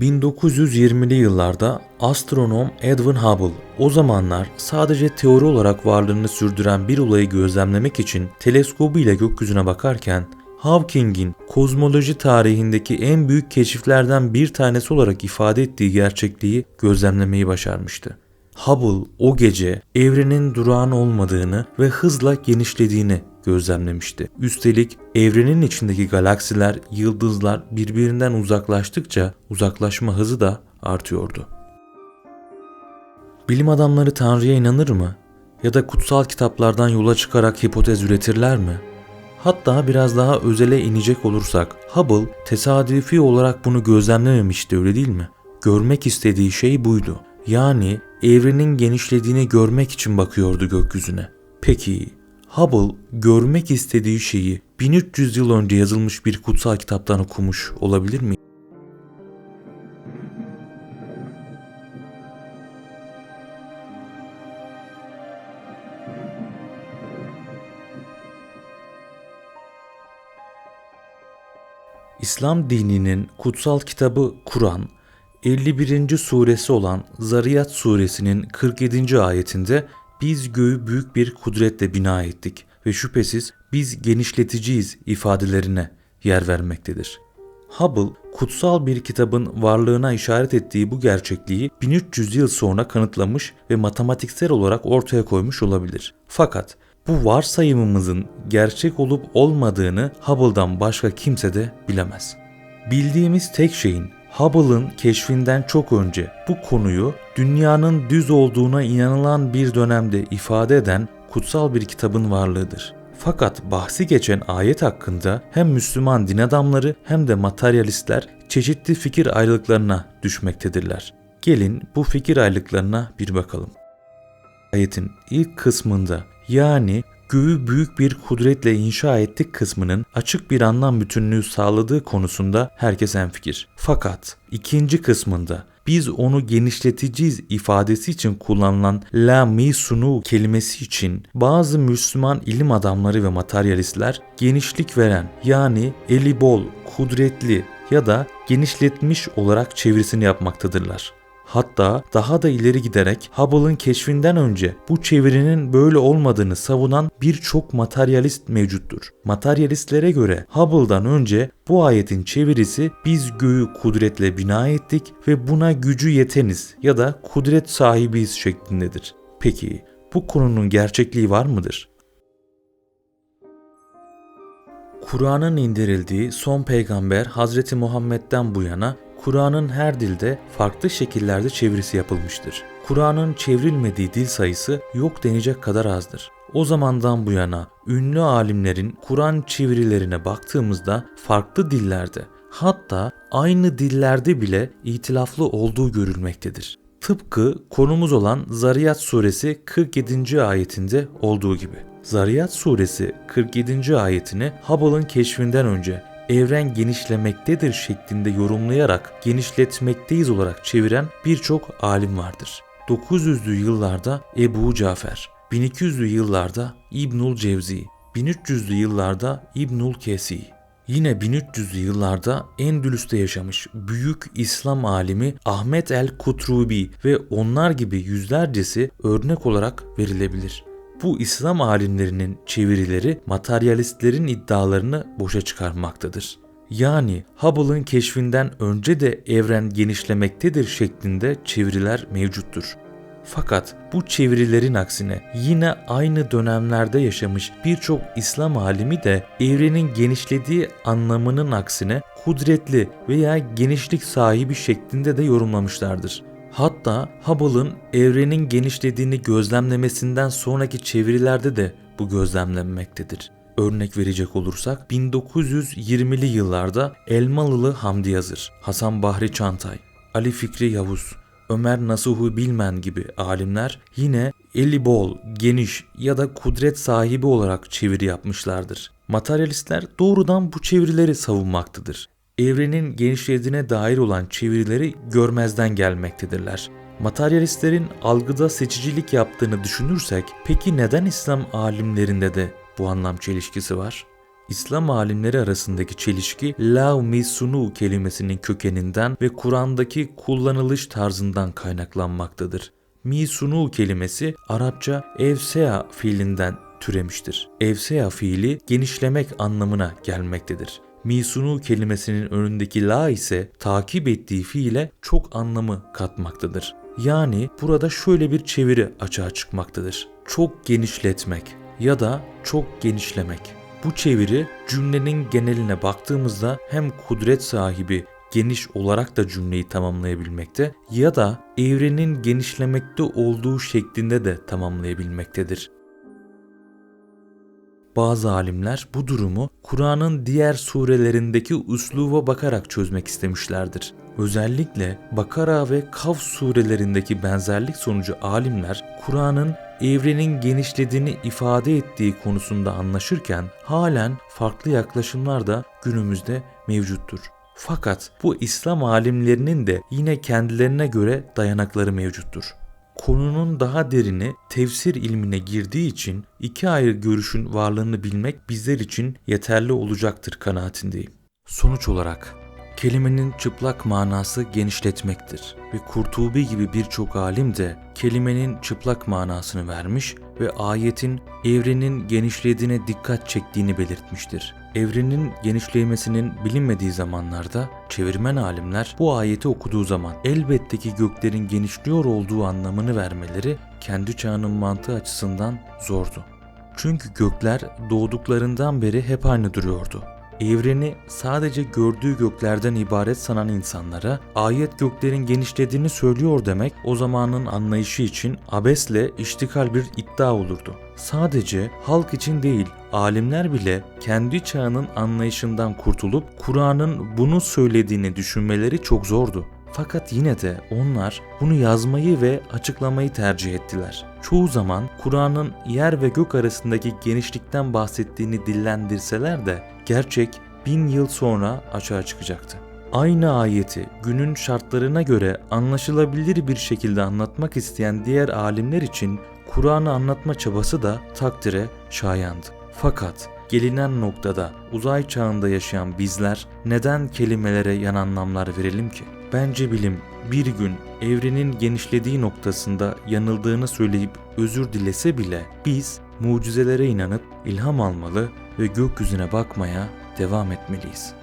1920'li yıllarda astronom Edwin Hubble o zamanlar sadece teori olarak varlığını sürdüren bir olayı gözlemlemek için teleskobu ile gökyüzüne bakarken Hawking'in kozmoloji tarihindeki en büyük keşiflerden bir tanesi olarak ifade ettiği gerçekliği gözlemlemeyi başarmıştı. Hubble o gece evrenin durağan olmadığını ve hızla genişlediğini gözlemlemişti. Üstelik evrenin içindeki galaksiler, yıldızlar birbirinden uzaklaştıkça uzaklaşma hızı da artıyordu. Bilim adamları Tanrı'ya inanır mı? Ya da kutsal kitaplardan yola çıkarak hipotez üretirler mi? Hatta biraz daha özele inecek olursak Hubble tesadüfi olarak bunu gözlemlememişti öyle değil mi? Görmek istediği şey buydu. Yani evrenin genişlediğini görmek için bakıyordu gökyüzüne. Peki Hubble görmek istediği şeyi 1300 yıl önce yazılmış bir kutsal kitaptan okumuş olabilir mi? İslam dininin kutsal kitabı Kur'an, 51. suresi olan Zariyat suresinin 47. ayetinde biz göğü büyük bir kudretle bina ettik ve şüphesiz biz genişleticiyiz ifadelerine yer vermektedir. Hubble, kutsal bir kitabın varlığına işaret ettiği bu gerçekliği 1300 yıl sonra kanıtlamış ve matematiksel olarak ortaya koymuş olabilir. Fakat bu varsayımımızın gerçek olup olmadığını Hubble'dan başka kimse de bilemez. Bildiğimiz tek şeyin Hubble'ın keşfinden çok önce bu konuyu dünyanın düz olduğuna inanılan bir dönemde ifade eden kutsal bir kitabın varlığıdır. Fakat bahsi geçen ayet hakkında hem Müslüman din adamları hem de materyalistler çeşitli fikir ayrılıklarına düşmektedirler. Gelin bu fikir ayrılıklarına bir bakalım. Ayetin ilk kısmında yani göğü büyük bir kudretle inşa ettik kısmının açık bir anlam bütünlüğü sağladığı konusunda herkes hemfikir. Fakat ikinci kısmında biz onu genişleteceğiz ifadesi için kullanılan la misunu kelimesi için bazı Müslüman ilim adamları ve materyalistler genişlik veren yani eli bol, kudretli ya da genişletmiş olarak çevirisini yapmaktadırlar. Hatta daha da ileri giderek Hubble'ın keşfinden önce bu çevirinin böyle olmadığını savunan birçok materyalist mevcuttur. Materyalistlere göre Hubble'dan önce bu ayetin çevirisi biz göğü kudretle bina ettik ve buna gücü yeteniz ya da kudret sahibiyiz şeklindedir. Peki bu konunun gerçekliği var mıdır? Kur'an'ın indirildiği son peygamber Hazreti Muhammed'den bu yana Kur'an'ın her dilde farklı şekillerde çevirisi yapılmıştır. Kur'an'ın çevrilmediği dil sayısı yok denecek kadar azdır. O zamandan bu yana ünlü alimlerin Kur'an çevirilerine baktığımızda farklı dillerde hatta aynı dillerde bile itilaflı olduğu görülmektedir. Tıpkı konumuz olan Zariyat suresi 47. ayetinde olduğu gibi. Zariyat suresi 47. ayetini Hubble'ın keşfinden önce evren genişlemektedir şeklinde yorumlayarak genişletmekteyiz olarak çeviren birçok alim vardır. 900'lü yıllarda Ebu Cafer, 1200'lü yıllarda İbnül Cevzi, 1300'lü yıllarda İbnül Kesi, Yine 1300'lü yıllarda Endülüs'te yaşamış büyük İslam alimi Ahmet el-Kutrubi ve onlar gibi yüzlercesi örnek olarak verilebilir bu İslam alimlerinin çevirileri materyalistlerin iddialarını boşa çıkarmaktadır. Yani Hubble'ın keşfinden önce de evren genişlemektedir şeklinde çeviriler mevcuttur. Fakat bu çevirilerin aksine yine aynı dönemlerde yaşamış birçok İslam alimi de evrenin genişlediği anlamının aksine kudretli veya genişlik sahibi şeklinde de yorumlamışlardır. Hatta Hubble'ın evrenin genişlediğini gözlemlemesinden sonraki çevirilerde de bu gözlemlenmektedir. Örnek verecek olursak 1920'li yıllarda Elmalılı Hamdi Yazır, Hasan Bahri Çantay, Ali Fikri Yavuz, Ömer Nasuhu Bilmen gibi alimler yine eli bol, geniş ya da kudret sahibi olarak çeviri yapmışlardır. Materyalistler doğrudan bu çevirileri savunmaktadır evrenin genişlediğine dair olan çevirileri görmezden gelmektedirler. Materyalistlerin algıda seçicilik yaptığını düşünürsek peki neden İslam alimlerinde de bu anlam çelişkisi var? İslam alimleri arasındaki çelişki lav misunu kelimesinin kökeninden ve Kur'an'daki kullanılış tarzından kaynaklanmaktadır. Misunu kelimesi Arapça evsea fiilinden türemiştir. Evsea fiili genişlemek anlamına gelmektedir. Misunu kelimesinin önündeki la ise takip ettiği fiile çok anlamı katmaktadır. Yani burada şöyle bir çeviri açığa çıkmaktadır. Çok genişletmek ya da çok genişlemek. Bu çeviri cümlenin geneline baktığımızda hem kudret sahibi geniş olarak da cümleyi tamamlayabilmekte ya da evrenin genişlemekte olduğu şeklinde de tamamlayabilmektedir. Bazı alimler bu durumu Kur'an'ın diğer surelerindeki üsluba bakarak çözmek istemişlerdir. Özellikle Bakara ve Kaf surelerindeki benzerlik sonucu alimler Kur'an'ın evrenin genişlediğini ifade ettiği konusunda anlaşırken halen farklı yaklaşımlar da günümüzde mevcuttur. Fakat bu İslam alimlerinin de yine kendilerine göre dayanakları mevcuttur. Konunun daha derini tefsir ilmine girdiği için iki ayrı görüşün varlığını bilmek bizler için yeterli olacaktır kanaatindeyim. Sonuç olarak kelimenin çıplak manası genişletmektir ve Kurtubi gibi birçok alim de kelimenin çıplak manasını vermiş ve ayetin evrenin genişlediğine dikkat çektiğini belirtmiştir. Evrenin genişlemesinin bilinmediği zamanlarda çevirmen alimler bu ayeti okuduğu zaman elbette ki göklerin genişliyor olduğu anlamını vermeleri kendi çağının mantığı açısından zordu. Çünkü gökler doğduklarından beri hep aynı duruyordu. Evreni sadece gördüğü göklerden ibaret sanan insanlara ayet göklerin genişlediğini söylüyor demek o zamanın anlayışı için abesle iştikal bir iddia olurdu. Sadece halk için değil, alimler bile kendi çağının anlayışından kurtulup Kur'an'ın bunu söylediğini düşünmeleri çok zordu. Fakat yine de onlar bunu yazmayı ve açıklamayı tercih ettiler. Çoğu zaman Kur'an'ın yer ve gök arasındaki genişlikten bahsettiğini dillendirseler de gerçek bin yıl sonra açığa çıkacaktı. Aynı ayeti günün şartlarına göre anlaşılabilir bir şekilde anlatmak isteyen diğer alimler için Kur'an'ı anlatma çabası da takdire şayandı. Fakat gelinen noktada uzay çağında yaşayan bizler neden kelimelere yan anlamlar verelim ki? Bence bilim bir gün evrenin genişlediği noktasında yanıldığını söyleyip özür dilese bile biz mucizelere inanıp ilham almalı ve gökyüzüne bakmaya devam etmeliyiz.